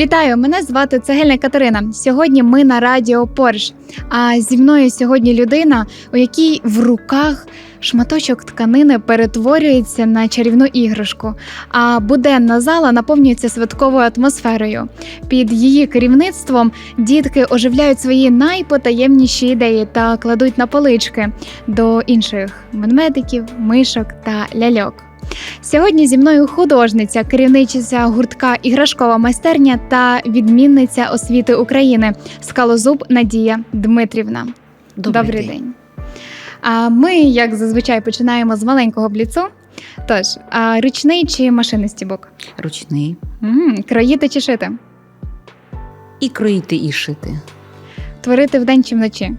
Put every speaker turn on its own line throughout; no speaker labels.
Вітаю! Мене звати Цегельна Катерина. Сьогодні ми на радіо Порш. А зі мною сьогодні людина, у якій в руках шматочок тканини перетворюється на чарівну іграшку. А буденна зала наповнюється святковою атмосферою. Під її керівництвом дітки оживляють свої найпотаємніші ідеї та кладуть на полички до інших ведмедиків, мишок та ляльок. Сьогодні зі мною художниця, керівниця гуртка Іграшкова майстерня та відмінниця освіти України Скалозуб Надія Дмитрівна.
Добрий,
день. А ми, як зазвичай, починаємо з маленького бліцу. Тож, а ручний чи машинний стібок?
Ручний.
м кроїти чи шити?
І кроїти, і шити.
Творити вдень чи вночі?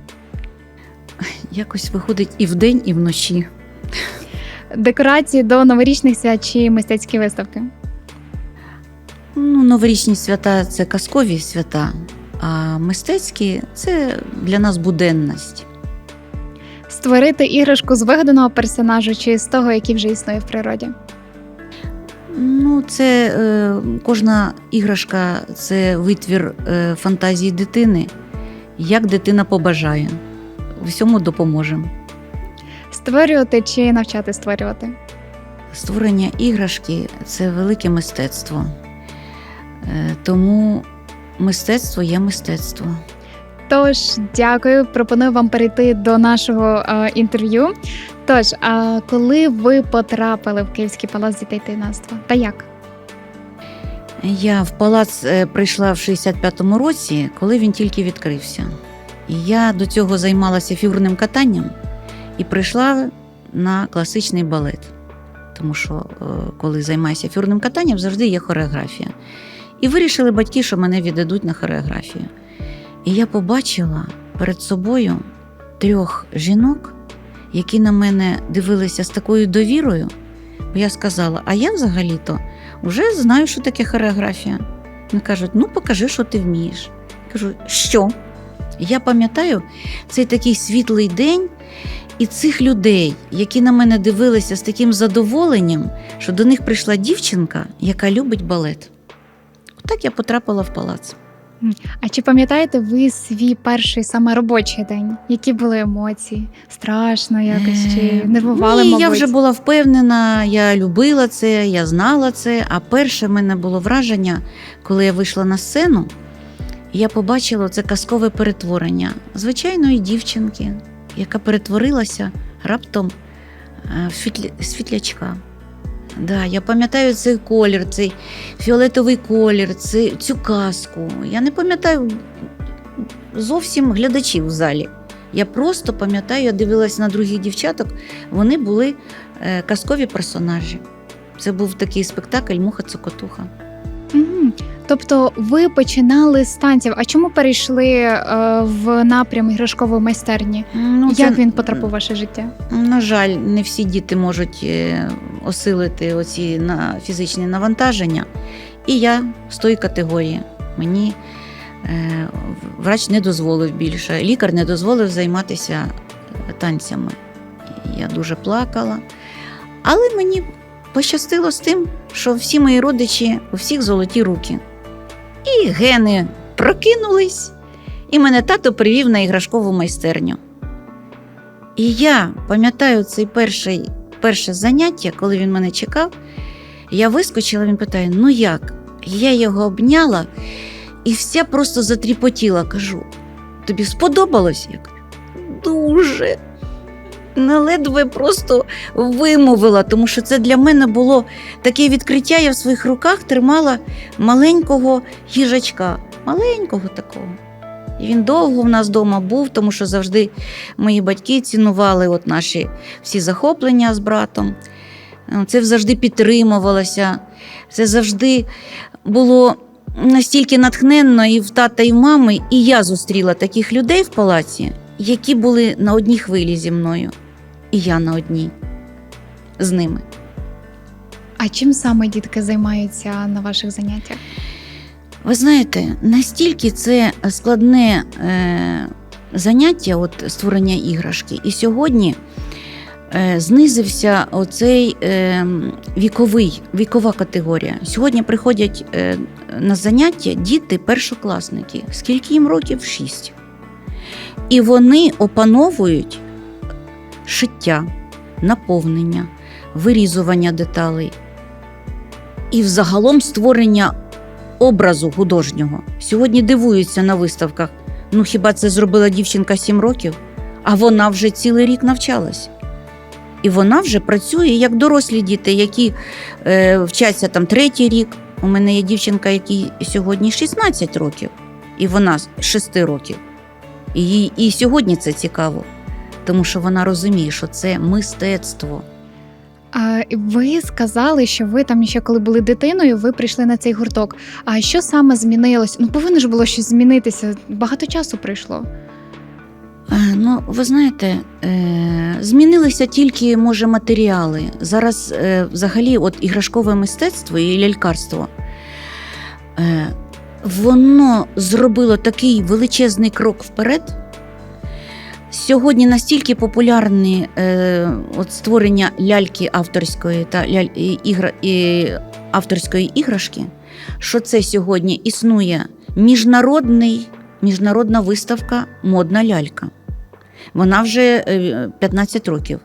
Якось виходить і вдень, і вночі.
Декорації до новорічних свят чи мистецькі виставки?
Ну, новорічні свята це казкові свята, а мистецькі це для нас буденність.
Створити іграшку з вигаданого персонажу чи з того, який вже існує в природі?
Ну, це е, кожна іграшка це витвір е, фантазії дитини. Як дитина побажає. Всьому допоможемо.
Створювати чи навчати створювати?
Створення іграшки це велике мистецтво. Е, Тому мистецтво є мистецтво.
Тож, дякую. Пропоную вам перейти до нашого е, інтерв'ю. Тож, а коли ви потрапили в Київський палац дітей та юнацтва? Та як?
Я в палац е, прийшла в 65-му році, коли він тільки відкрився. Я до цього займалася фігурним катанням і прийшла на класичний балет. Тому що, е, коли займаюся фігурним катанням, завжди є хореографія. І вирішили батьки, що мене віддадуть на хореографію. І я побачила перед собою трьох жінок, які на мене дивилися з такою довірою. Бо я сказала: а я взагалі-то вже знаю, що таке хореографія. Вони кажуть, ну покажи, що ти вмієш. Я кажу, що? Я пам'ятаю цей такий світлий день і цих людей, які на мене дивилися з таким задоволенням, що до них прийшла дівчинка, яка любить балет. Отак я потрапила в палац.
А чи пам'ятаєте ви свій перший саме робочий день? Які були емоції? Страшно якось чи
Е,
нервували,
Ні,
мабуть?
я вже була впевнена, я любила це, я знала це. А перше в мене було враження, коли я вийшла на сцену, я побачила це казкове перетворення звичайної дівчинки, яка перетворилася раптом е, в світлячка. Да, я пам'ятаю цей колір, цей фіолетовий колір, цю казку. Я не пам'ятаю зовсім глядачів в залі. Я просто пам'ятаю, я дивилась на других дівчаток, вони були е, казкові персонажі. Це був такий спектакль Муха Цокотуха.
Мгм. Тобто ви починали з танців. А чому перейшли е, в напрям іграшкової майстерні?
Ну,
Як він потрапив у ваше життя?
На жаль, не всі діти можуть е, осилити оці на фізичні навантаження. І я з тої категорії. Мені е, врач не дозволив більше, лікар не дозволив займатися танцями. Я дуже плакала. Але мені пощастило з тим, що всі мої родичі, у всіх золоті руки. І гени прокинулись, і мене тато привів на іграшкову майстерню. І я пам'ятаю цей перший, перше заняття, коли він мене чекав. Я вискочила, він питає: ну як? Я його обняла і вся просто затріпотіла. Кажу: тобі сподобалось? Я кажу, дуже. Не ледве просто вимовила, тому що це для мене було таке відкриття. Я в своїх руках тримала маленького їжачка, маленького такого. І він довго в нас вдома був, тому що завжди мої батьки цінували от наші всі захоплення з братом. Це завжди підтримувалося. Це завжди було настільки натхненно і в тата, і в мами. І я зустріла таких людей в палаці, які були на одній хвилі зі мною. І я на одній з ними.
А чим саме дітки займаються на ваших заняттях?
Ви знаєте, настільки це складне е, заняття, от створення іграшки. І сьогодні е, знизився оцей е, віковий, вікова категорія. Сьогодні приходять е, на заняття діти першокласники. Скільки їм років? Шість. І вони опановують шиття, наповнення, вирізування деталей і взагалом створення образу художнього. Сьогодні дивуються на виставках. Ну хіба це зробила дівчинка 7 років? А вона вже цілий рік навчалась. І вона вже працює як дорослі діти, які е, вчаться там третій рік. У мене є дівчинка, якій сьогодні 16 років, і вона з 6 років. І, їй- і сьогодні це цікаво, тому що вона розуміє, що це мистецтво.
А ви сказали, що ви там ще коли були дитиною, ви прийшли на цей гурток. А що саме змінилось? Ну повинно ж було щось змінитися. Багато часу пройшло.
Е, Ну, ви знаєте, е, змінилися тільки, може, матеріали. Зараз е, взагалі от іграшкове мистецтво і лялькарство. Е, Воно зробило такий величезний крок вперед. Сьогодні настільки популярні е, от створення ляльки авторської та ляль, ігра, і авторської іграшки, що це сьогодні існує міжнародний, міжнародна виставка Модна лялька. Вона вже е, 15 років.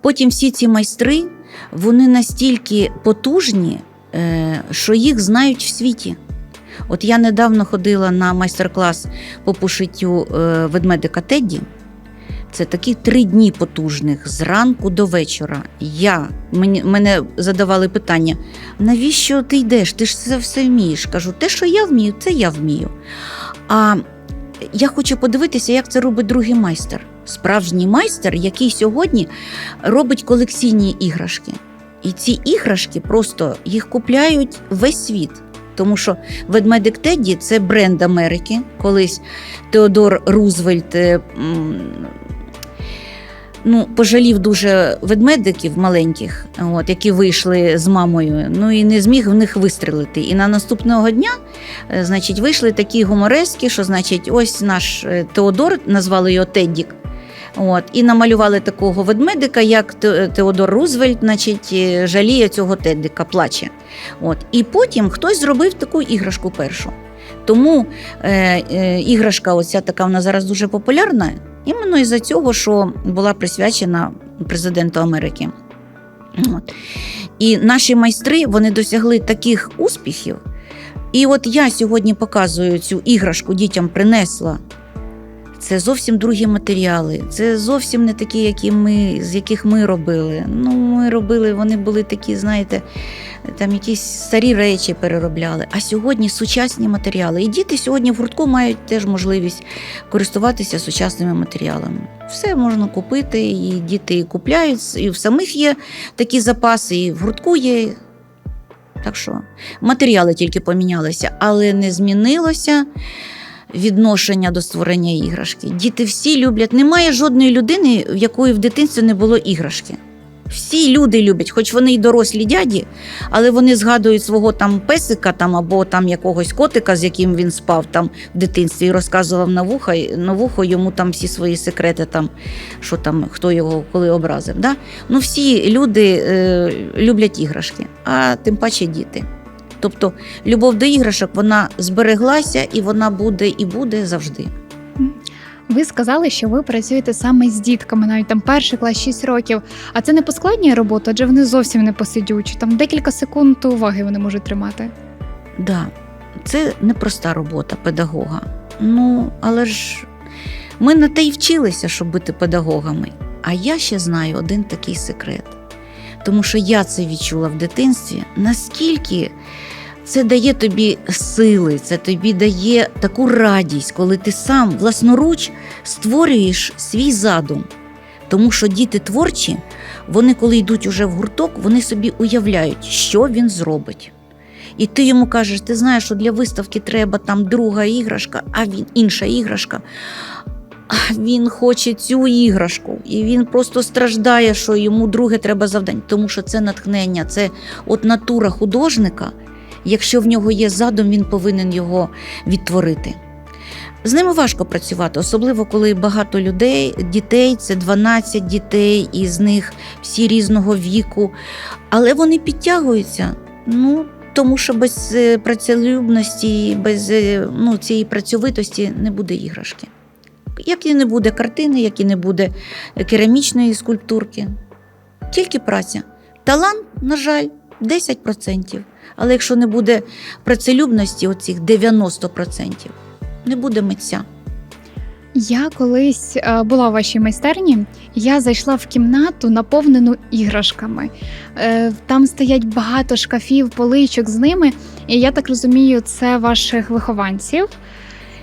Потім всі ці майстри вони настільки потужні, е, що їх знають в світі. От я недавно ходила на майстер-клас по пошиттю е, ведмедика Тедді. Це такі три дні потужних зранку до вечора. Я, мені, мене задавали питання: навіщо ти йдеш? Ти ж це все вмієш. Кажу, те, що я вмію, це я вмію. А я хочу подивитися, як це робить другий майстер. Справжній майстер, який сьогодні робить колекційні іграшки. І ці іграшки просто їх купляють весь світ. Тому що ведмедик Тедді це бренд Америки. Колись Теодор Рузвельт е, ну, пожалів дуже ведмедиків маленьких, от, які вийшли з мамою, ну і не зміг в них вистрелити. І на наступного дня е, значить, вийшли такі гуморески, що значить, ось наш е, Теодор, назвали його Теддік. От, і намалювали такого ведмедика, як Теодор Рузвельт, значить, е, жаліє цього Теддика, плаче. От. І потім хтось зробив таку іграшку першу. Тому е, е, іграшка, оця така вона зараз дуже популярна, іменно із-за цього, що була присвячена президенту Америки. От. І наші майстри вони досягли таких успіхів. І от я сьогодні показую цю іграшку, дітям принесла. Це зовсім другі матеріали. Це зовсім не такі, які ми, з яких ми робили. Ну, ми робили, вони були такі, знаєте, там якісь старі речі переробляли. А сьогодні сучасні матеріали. І діти сьогодні в гуртку мають теж можливість користуватися сучасними матеріалами. Все можна купити, і діти і купляють, і в самих є такі запаси, і в гуртку є. Так що матеріали тільки помінялися, але не змінилося відношення до створення іграшки. Діти всі люблять. Немає жодної людини, в якої в дитинстві не було іграшки. Всі люди люблять, хоч вони й дорослі дяді, але вони згадують свого там песика там, або там якогось котика, з яким він спав там в дитинстві, і розказував на вухо, на вухо йому там всі свої секрети, там, що там, хто його коли образив. Да? Ну, всі люди е, люблять іграшки, а тим паче діти. Тобто любов до іграшок вона збереглася і вона буде і буде завжди.
Ви сказали, що ви працюєте саме з дітками, навіть там перший клас 6 років. А це не поскладнює роботу, адже вони зовсім не посидючі. Там декілька секунд уваги вони можуть тримати.
Да, це непроста робота педагога. Ну, але ж ми на те й вчилися, щоб бути педагогами. А я ще знаю один такий секрет. Тому що я це відчула в дитинстві, наскільки це дає тобі сили, це тобі дає таку радість, коли ти сам власноруч створюєш свій задум. Тому що діти творчі, вони, коли йдуть уже в гурток, вони собі уявляють, що він зробить. І ти йому кажеш, ти знаєш, що для виставки треба там друга іграшка, а він інша іграшка. Він хоче цю іграшку, і він просто страждає, що йому друге треба завдання, тому що це натхнення, це от натура художника. Якщо в нього є задум, він повинен його відтворити. З ними важко працювати, особливо коли багато людей, дітей, це 12 дітей, і з них всі різного віку. Але вони підтягуються. Ну, тому що без е, працелюбності, без е, ну, цієї працьовитості не буде іграшки. Як і не буде картини, як і не буде керамічної скульптурки. Тільки праця. Талант, на жаль, 10%. Але якщо не буде працелюбності, оцих 90%, не буде митця.
Я колись е, була у вашій майстерні. Я зайшла в кімнату, наповнену іграшками. Е, Там стоять багато шкафів, поличок з ними. І я так розумію, це ваших вихованців.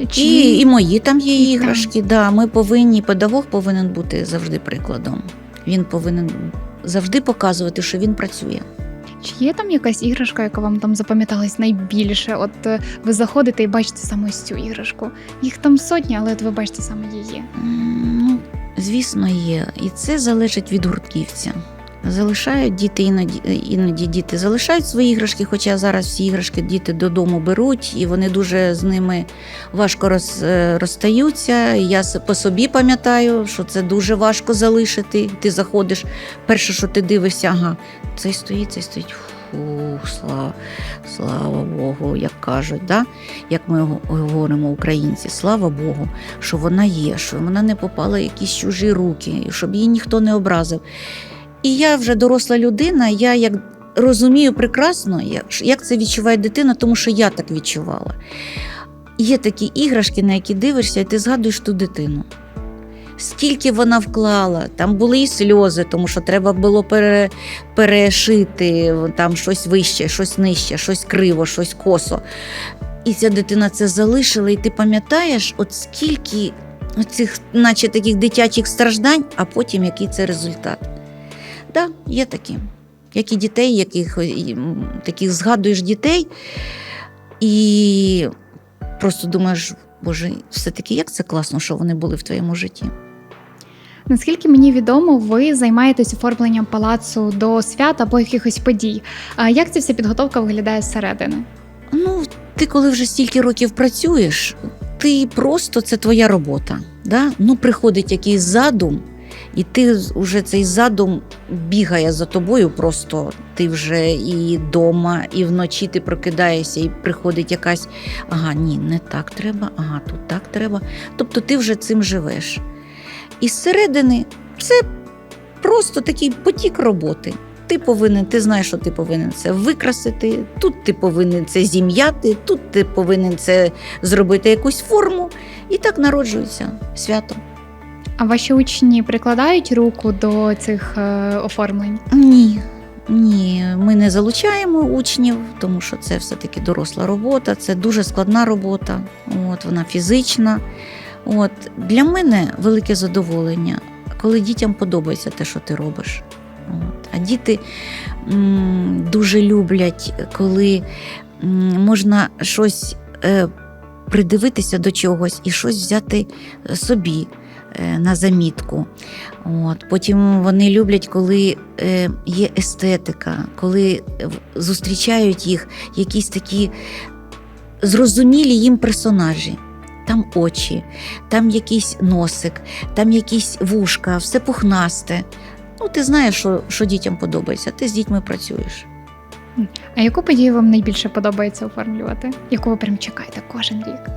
Чи...
І, і мої там є
І там.
іграшки. Да, ми повинні, педагог повинен бути завжди прикладом. Він повинен завжди показувати, що він працює.
Чи є там якась іграшка, яка вам там запам'яталась найбільше? От е, ви заходите і бачите саме ось цю іграшку. Їх там сотні, але от ви бачите саме її.
Ну, звісно, є. І це залежить від гуртківця. Залишають діти іноді, іноді діти залишають свої іграшки, хоча зараз всі іграшки діти додому беруть, і вони дуже з ними важко роз, е, розстаються. Я по собі пам'ятаю, що це дуже важко залишити. Ти заходиш, перше, що ти дивишся, ага, цей стоїть, цей стоїть. Фух, слава, слава Богу, як кажуть, да? як ми го- говоримо українці, слава Богу, що вона є, що вона не попала в якісь чужі руки, щоб її ніхто не образив. І я вже доросла людина, я як розумію прекрасно, як, це відчуває дитина, тому що я так відчувала. Є такі іграшки, на які дивишся, і ти згадуєш ту дитину. Скільки вона вклала, там були і сльози, тому що треба було пере, перешити там щось вище, щось нижче, щось криво, щось косо. І ця дитина це залишила, і ти пам'ятаєш, от скільки цих, наче таких дитячих страждань, а потім який це результат. Так, да, є такі. Як і дітей, яких і, таких згадуєш дітей, і просто думаєш, Боже, все-таки як це класно, що вони були в твоєму житті.
Наскільки мені відомо, ви займаєтесь оформленням палацу до свят або якихось подій. А як ця вся підготовка виглядає зсередини?
Ну, ти коли вже стільки років працюєш, ти просто це твоя робота. Да? Ну, приходить якийсь задум, і ти вже цей задум бігає за тобою. Просто ти вже і вдома, і вночі ти прокидаєшся, і приходить якась ага, ні, не так треба, ага, тут так треба. Тобто ти вже цим живеш. І зсередини це просто такий потік роботи. Ти повинен, ти знаєш, що ти повинен це викрасити, тут ти повинен це зім'яти, тут ти повинен це зробити якусь форму. І так народжується свято.
А ваші учні прикладають руку до цих е, оформлень?
Ні, ні, ми не залучаємо учнів, тому що це все-таки доросла робота, це дуже складна робота, от, вона фізична. От, для мене велике задоволення, коли дітям подобається те, що ти робиш. От. А діти м, дуже люблять, коли м, можна щось е, придивитися до чогось і щось взяти собі на замітку. От. Потім вони люблять, коли е, є естетика, коли зустрічають їх якісь такі зрозумілі їм персонажі. Там очі, там якийсь носик, там якісь вушка, все пухнасте. Ну, ти знаєш, що, що дітям подобається, ти з дітьми працюєш.
А яку подію вам найбільше подобається оформлювати? Яку ви прям чекаєте кожен рік?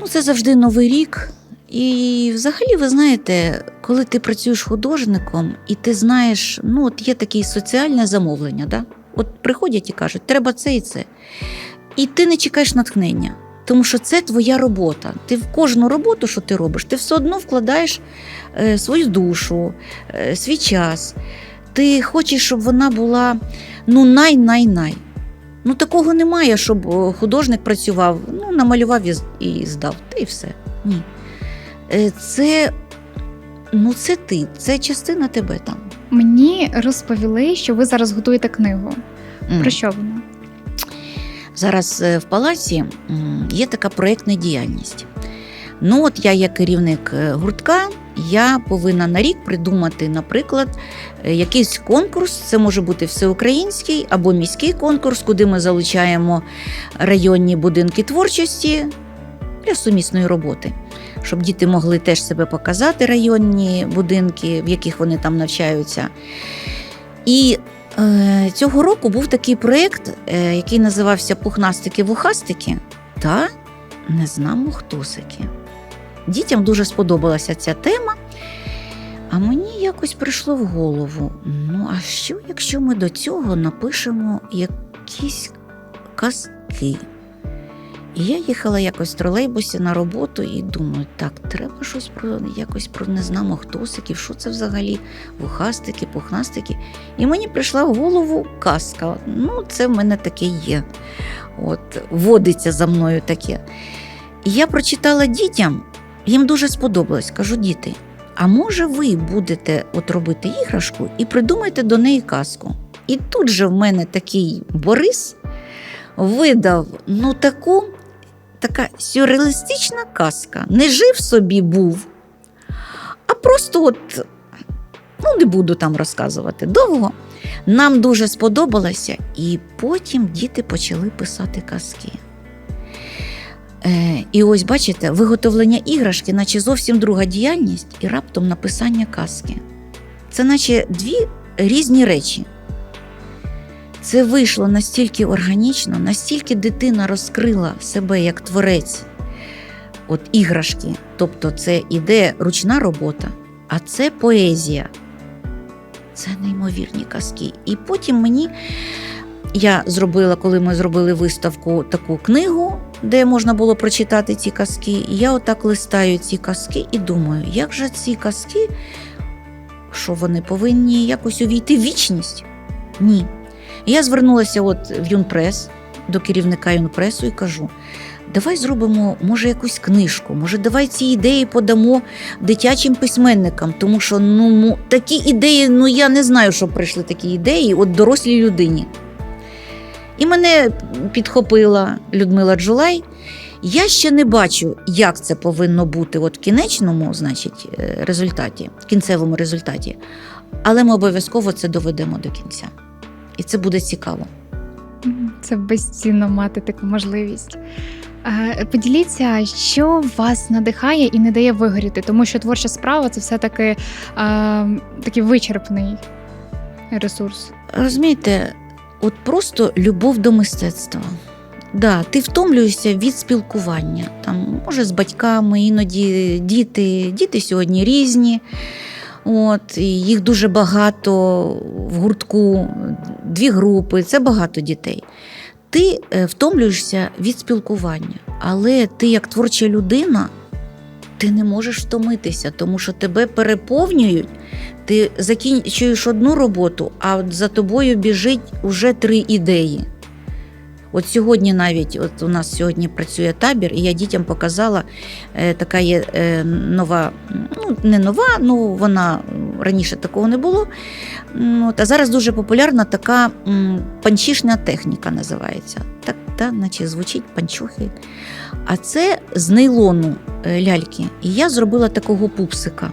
Ну, це завжди новий рік. І взагалі, ви знаєте, коли ти працюєш художником, і ти знаєш, ну, от є таке соціальне замовлення, да? от приходять і кажуть, треба це і це. І ти не чекаєш натхнення, тому що це твоя робота. Ти в кожну роботу, що ти робиш, ти все одно вкладаєш е, свою душу, е, свій час. Ти хочеш, щоб вона була ну, най-най-най. Ну, такого немає, щоб художник працював, ну, намалював і здав, та і все. Ні. Е, Це, ну, це ти, це частина тебе там.
Мені розповіли, що ви зараз готуєте книгу.
М.
Про що вона?
Зараз е, в палаці є така проєктна діяльність. Ну, от я, як керівник е, гуртка, я повинна на рік придумати, наприклад, якийсь конкурс. Це може бути всеукраїнський або міський конкурс, куди ми залучаємо районні будинки творчості для сумісної роботи, щоб діти могли теж себе показати, районні будинки, в яких вони там навчаються. І е, цього року був такий проєкт, е, який називався Пухнастики-вухастики та Незнамохтусики. Дітям дуже сподобалася ця тема. А мені якось прийшло в голову: ну, а що, якщо ми до цього напишемо якісь казки? І я їхала якось в тролейбусі на роботу і думаю, так, треба щось про якось про незнамохтусиків, що це взагалі вухастики, пухнастики. І мені прийшла в голову казка. Ну, це в мене таке є. От, водиться за мною таке. І я прочитала дітям, їм дуже сподобалось. Кажу, діти, а може ви будете от робити іграшку і придумаєте до неї казку? І тут же в мене такий Борис видав ну таку така сюрреалістична казка. Не жив собі був, а просто от, ну не буду там розказувати довго. Нам дуже сподобалося, і потім діти почали писати казки. Е, і ось бачите, виготовлення іграшки, наче зовсім друга діяльність, і раптом написання казки. Це наче дві різні речі. Це вийшло настільки органічно, настільки дитина розкрила себе як творець от іграшки. Тобто це іде ручна робота, а це поезія. Це неймовірні казки. І потім мені я зробила, коли ми зробили виставку, таку книгу, де можна було прочитати ці казки. І я отак листаю ці казки і думаю, як же ці казки, що вони повинні якось увійти в вічність? Ні. Я звернулася от в Юнпрес до керівника Юнпресу і кажу: давай зробимо, може, якусь книжку, може, давай ці ідеї подамо дитячим письменникам, тому що ну, такі ідеї, ну я не знаю, що прийшли такі ідеї от дорослій людині. І мене підхопила Людмила Джулай. Я ще не бачу, як це повинно бути от в кінечному, значить, е, результаті, в кінцевому результаті. Але ми обов'язково це доведемо до кінця. І це буде цікаво.
Це безцінно мати таку можливість. Поділіться, що вас надихає і не дає вигоріти, тому що творча справа це все-таки такий вичерпний ресурс.
Розумієте, от просто любов до мистецтва. Да, ти втомлюєшся від спілкування. Там, може, з батьками, іноді діти, діти сьогодні різні. От, і їх дуже багато в гуртку, дві групи, це багато дітей. Ти е, втомлюєшся від спілкування, але ти, як творча людина, ти не можеш втомитися, тому що тебе переповнюють ти закінчуєш одну роботу, а за тобою біжить уже три ідеї. От сьогодні навіть, от у нас сьогодні працює табір, і я дітям показала, е, така є е, нова, ну не нова, ну вона раніше такого не було. От, а зараз дуже популярна така панчішна техніка називається. Так, та, наче звучить панчохи. А це з нейлону е, ляльки. І я зробила такого пупсика.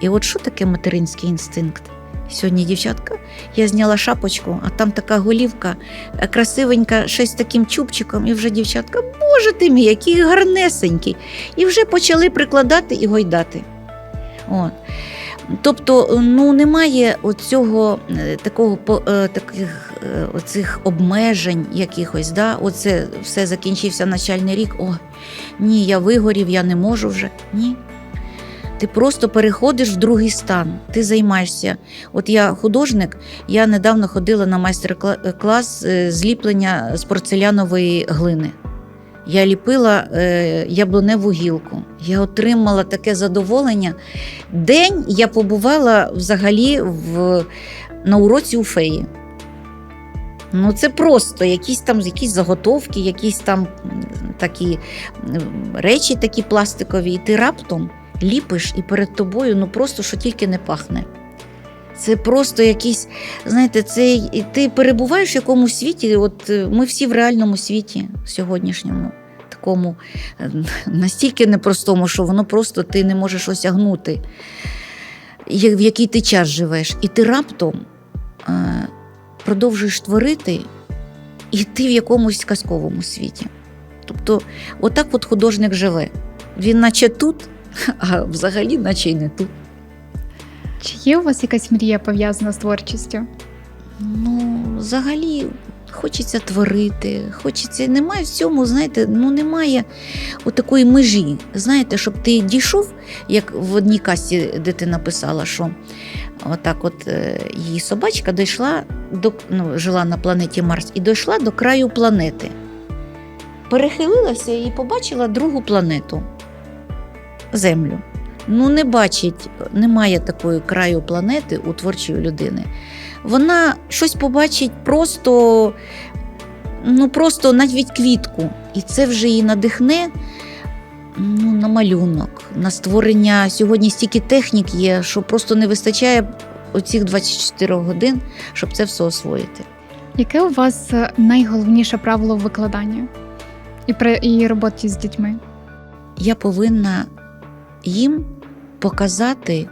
І от що таке материнський інстинкт? Сьогодні, дівчатка, я зняла шапочку, а там така голівка е, красивенька, щось таким чубчиком, і вже дівчатка, боже ти мій, який гарнесенький. І вже почали прикладати і гойдати. От. Тобто, ну немає оцього е, такого е, таких оцих обмежень якихось. Да? Оце все закінчився навчальний рік. О, ні, я вигорів, я не можу вже. Ні. Ти просто переходиш в другий стан, ти займаєшся. От я художник, я недавно ходила на майстер-клас е, зліплення з порцелянової глини. Я ліпила е, яблуневу гілку. Я отримала таке задоволення. День я побувала взагалі в, на уроці у феї. Ну, це просто якісь там якісь заготовки, якісь там такі речі такі пластикові, і ти раптом ліпиш і перед тобою ну просто що тільки не пахне. Це просто якісь, знаєте, це ти перебуваєш в якомусь світі. От е, ми всі в реальному світі сьогоднішньому, такому е, настільки непростому, що воно просто ти не можеш осягнути, в який ти час живеш. І ти раптом е, продовжуєш творити, і ти в якомусь казковому світі. Тобто, отак от художник живе. Він наче тут, а взагалі, наче й не тут.
Чи є у вас якась мрія пов'язана з творчістю?
Ну, взагалі, хочеться творити, хочеться. Немає в цьому, знаєте, ну немає такої межі. Знаєте, щоб ти дійшов, як в одній касті дитина писала, що отак от е, її собачка дійшла до ну, жила на планеті Марс і дійшла до краю планети. Перехилилася і побачила другу планету Землю. Ну, не бачить, немає такої краю планети у творчої людини вона щось побачить просто, ну просто навіть квітку. І це вже її надихне ну, на малюнок, на створення. Сьогодні стільки технік є, що просто не вистачає оцих 24 годин, щоб це все освоїти.
Яке у вас е, найголовніше правило в викладанні і при і роботі з дітьми?
Я повинна їм показати,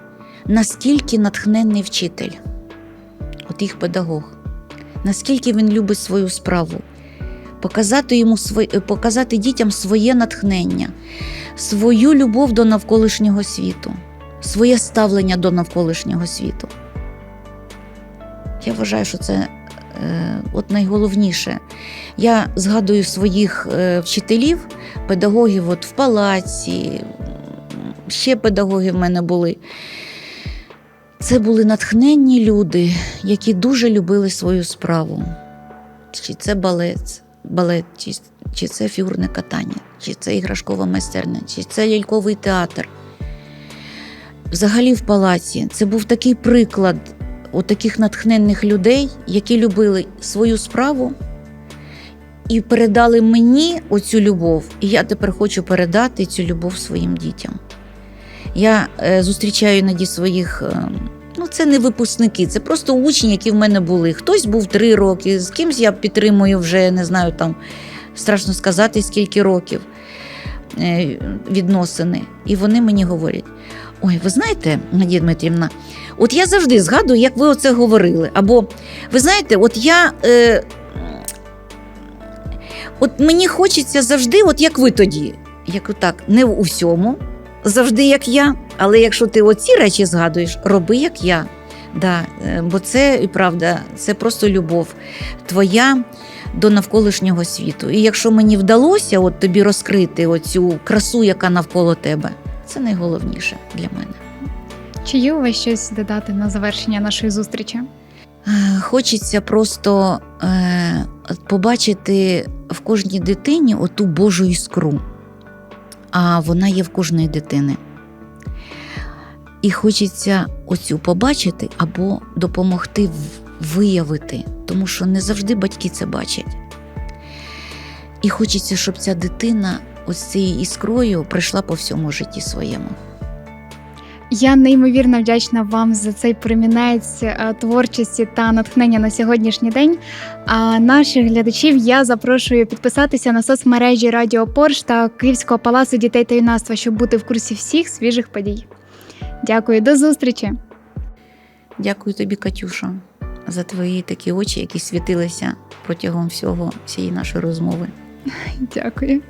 наскільки натхненний вчитель, от їх педагог, наскільки він любить свою справу, показати, йому своє, показати дітям своє натхнення, свою любов до навколишнього світу, своє ставлення до навколишнього світу. Я вважаю, що це е, от найголовніше. Я згадую своїх е, вчителів, педагогів от в палаці, ще педагоги в мене були. Це були натхненні люди, які дуже любили свою справу. Чи це балет, балет чи, чи це фігурне катання, чи це іграшкова майстерня, чи це ляльковий театр. Взагалі в палаці це був такий приклад от таких натхненних людей, які любили свою справу і передали мені оцю любов. І я тепер хочу передати цю любов своїм дітям. Я е, зустрічаю іноді своїх. Е, ну, це не випускники, це просто учні, які в мене були. Хтось був три роки, з кимсь я підтримую вже не знаю, там страшно сказати, скільки років е, відносини. І вони мені говорять: ой, ви знаєте, Надія Дмитрівна, от я завжди згадую, як ви оце говорили. Або ви знаєте, от я. Е, От мені хочеться завжди, от як ви тоді. Я кажу, так, не у всьому, завжди як я. Але якщо ти оці речі згадуєш, роби як я. Да, е, бо це і правда, це просто любов твоя до навколишнього світу. І якщо мені вдалося от тобі розкрити оцю красу, яка навколо тебе, це найголовніше для мене.
Чи є у вас щось додати на завершення нашої зустрічі?
Е, Хочеться просто е, побачити в кожній дитині оту Божу іскру, а вона є в кожної дитини. І хочеться оцю побачити або допомогти виявити, тому що не завжди батьки це бачать. І хочеться, щоб ця дитина ось цією іскрою прийшла по всьому житті своєму.
Я неймовірно вдячна вам за цей промінець е, творчості та натхнення на сьогоднішній день. А наших глядачів я запрошую підписатися на соцмережі Радіо Порш та Київського палацу дітей та юнацтва, щоб бути в курсі всіх свіжих подій. Дякую, до зустрічі!
Дякую тобі, Катюша, за твої такі очі, які світилися протягом всього всієї нашої розмови.
Дякую.